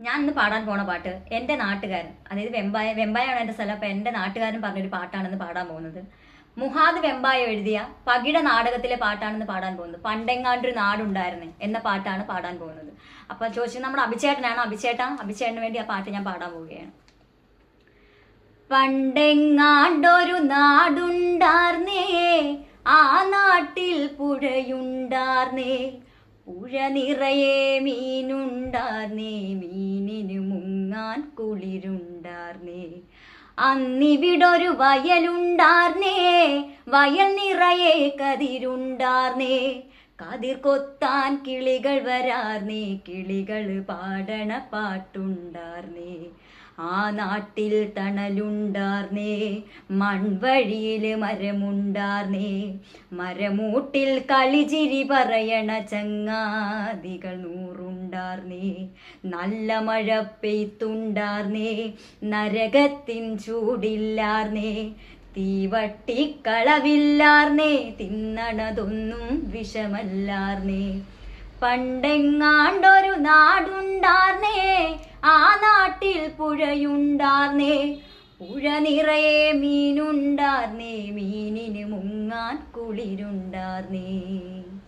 ഞാൻ ഇന്ന് പാടാൻ പോണ പാട്ട് എന്റെ നാട്ടുകാരൻ അതായത് വെമ്പായ വെമ്പായാണ് എന്റെ സ്ഥലം അപ്പൊ എന്റെ നാട്ടുകാരൻ പറഞ്ഞൊരു പാട്ടാണെന്ന് പാടാൻ പോകുന്നത്. മുഹാദ് വെമ്പായ എഴുതിയ പകിട നാടകത്തിലെ പാട്ടാണെന്ന് പാടാൻ പോകുന്നത്. പണ്ടെങ്ങാണ്ടൊരു നാടുണ്ടായിരുന്നേ എന്ന പാട്ടാണ് പാടാൻ പോകുന്നത്. അപ്പൊ ചോദിച്ചത് നമ്മുടെ അഭിചേട്ടനാണ്? അഭിചേട്ട അഭിചേട്ടന് വേണ്ടി ആ പാട്ട് ഞാൻ പാടാൻ പോവുകയാണ്. പണ്ടെങ്ങാണ്ടൊരു നാടുണ്ടാർന്നേ ആ നാട്ടിൽ പുഴയുണ്ടാർന്നേ പുഴ നിറയെ മീനുണ്ടാർന്നേ മീനിന് മുങ്ങാൻ കുളിരുണ്ടാർന്നേ അന്നിവിടൊരു വയലുണ്ടാർന്നേ വയൽ നിറയെ കതിരുണ്ടാർന്നേ കതിർ കൊത്താൻ കിളികൾ വരാർന്നേ കിളികൾ പാടണ പാട്ടുണ്ടാർന്നേ ആ നാട്ടിൽ തണലുണ്ടാർന്നേ മൺവഴിയിൽ മരമുണ്ടാർന്നേ. മരമൂട്ടിൽ കളിചിരി പറയണ ചങ്ങാതികൾ നൂറുണ്ടാർന്നേ. നല്ല മഴ പെയ്ത്തുണ്ടാർന്നേ നരകത്തിൻ ചൂടില്ലാർന്നേ. തീവട്ടിക്കളവില്ലാർന്നേ തിന്നണതൊന്നും വിഷമല്ലാർന്നേ. പണ്ടെങ്ങാണ്ടൊരു നാടുണ്ടാർന്നേ പുഴയുണ്ടാർന്നേ പുഴ നിറയെ മീനുണ്ടാർന്നേ മീനിന് മുങ്ങാൻ കുളിരുണ്ടാർന്നേ.